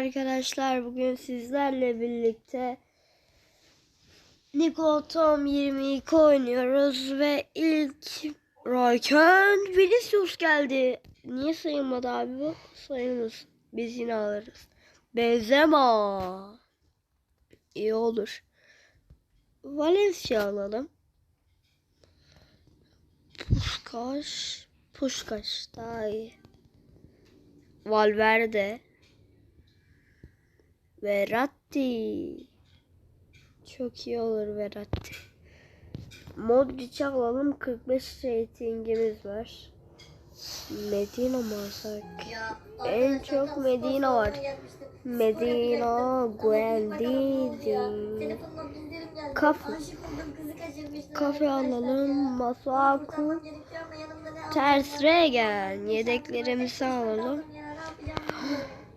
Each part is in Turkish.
arkadaşlar bugün sizlerle birlikte Nicole Tom 22 oynuyoruz ve ilk Raken Vinicius geldi. Niye sayılmadı abi bu? Sayılmaz. Biz yine alırız. Benzema. İyi olur. Valencia alalım. Puskás. Puskás daha iyi. Valverde. Verratti. Çok iyi olur Verratti. Modric'i alalım. 45 ratingimiz var. Medina mı alsak? En çok Medina var. Medina, Guendouzi. Kafe. Kafe alalım. Masuaku. Ters Regen. Yedeklerimizi alalım.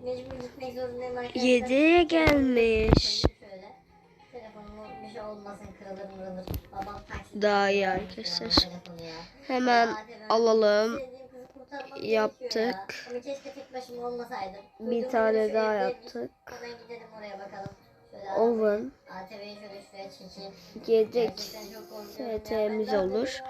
Mecbur gitmek zorundayım arkadaşlar. Yediye gelmiş. Şöyle. Telefonum bir şey olmasın kırılır mırılır. Babam taksi. Daha iyi arkadaşlar. Hemen alalım. Yaptık. Bir tane daha yaptık. Hemen gidelim oraya bakalım. Şöyle Oven. Ya. ST'miz olur.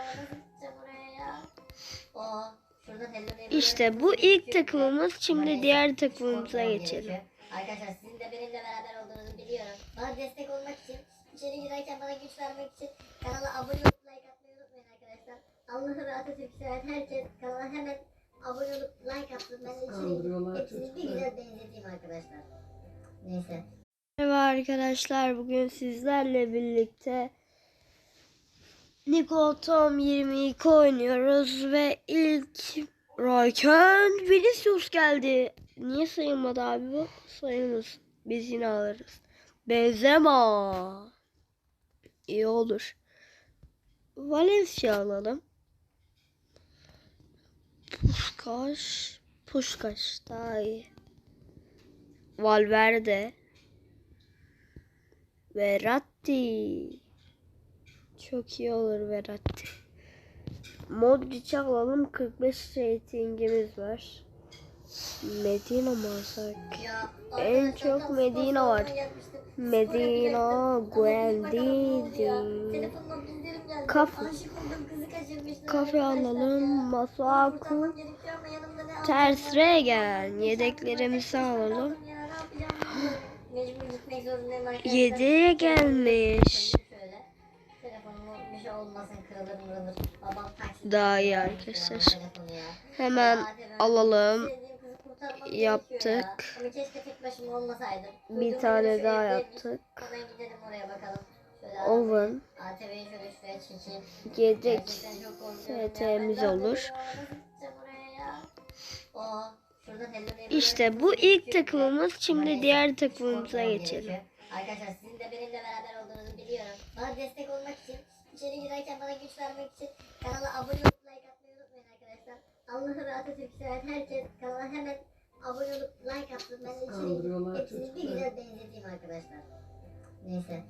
İşte bu ilk takımımız. Şimdi diğer takımımıza geçelim. Arkadaşlar sizin de benimle beraber olduğunuzu biliyorum. Bana destek olmak için, içeri girerken bana güç vermek için kanala abone olup like atmayı unutmayın arkadaşlar. Allah'ı ve Atatürk'ü seven herkes kanala hemen abone olup like atsın. Ben de içeri hepsini bir güzel benzeteyim arkadaşlar. Neyse. Merhaba arkadaşlar. Bugün sizlerle birlikte Nicole Tom 22 oynuyoruz ve ilk Raken Vinicius geldi. Niye sayılmadı abi bu? Sayılmaz. Biz yine alırız. Benzema. İyi olur. Valencia alalım. Puskás. Puskás daha iyi. Valverde. Verratti. Çok iyi olur Verratti. Modric'i alalım. 45 ratingimiz var. Medina mı alsak? En çok Medina var. Medina, geldi. Kafe. Kafe alalım. Masuaku. Ters? Regen. Yedeklerimizi alalım. Yediye gelmiş. Bir şey olmasın kırılır mırılır. Babam taksi. Daha iyi arkadaşlar. Hemen alalım. Yaptık. Bir tane daha yaptık. Oven. Ya. ST'miz olur. İşte bu ilk takımımız. Şimdi diğer takımımıza geçelim. Arkadaşlar sizin de benimle beraber olduğunuzu biliyorum. Bana destek olmak için, içeri girerken bana güç vermek için kanala abone olup like atmayı unutmayın arkadaşlar. Allah'ı ve Atatürk'ü seven herkes kanala hemen abone olup like atsın. Ben de içeri hepsini bir güzel benzeteyim arkadaşlar. Neyse.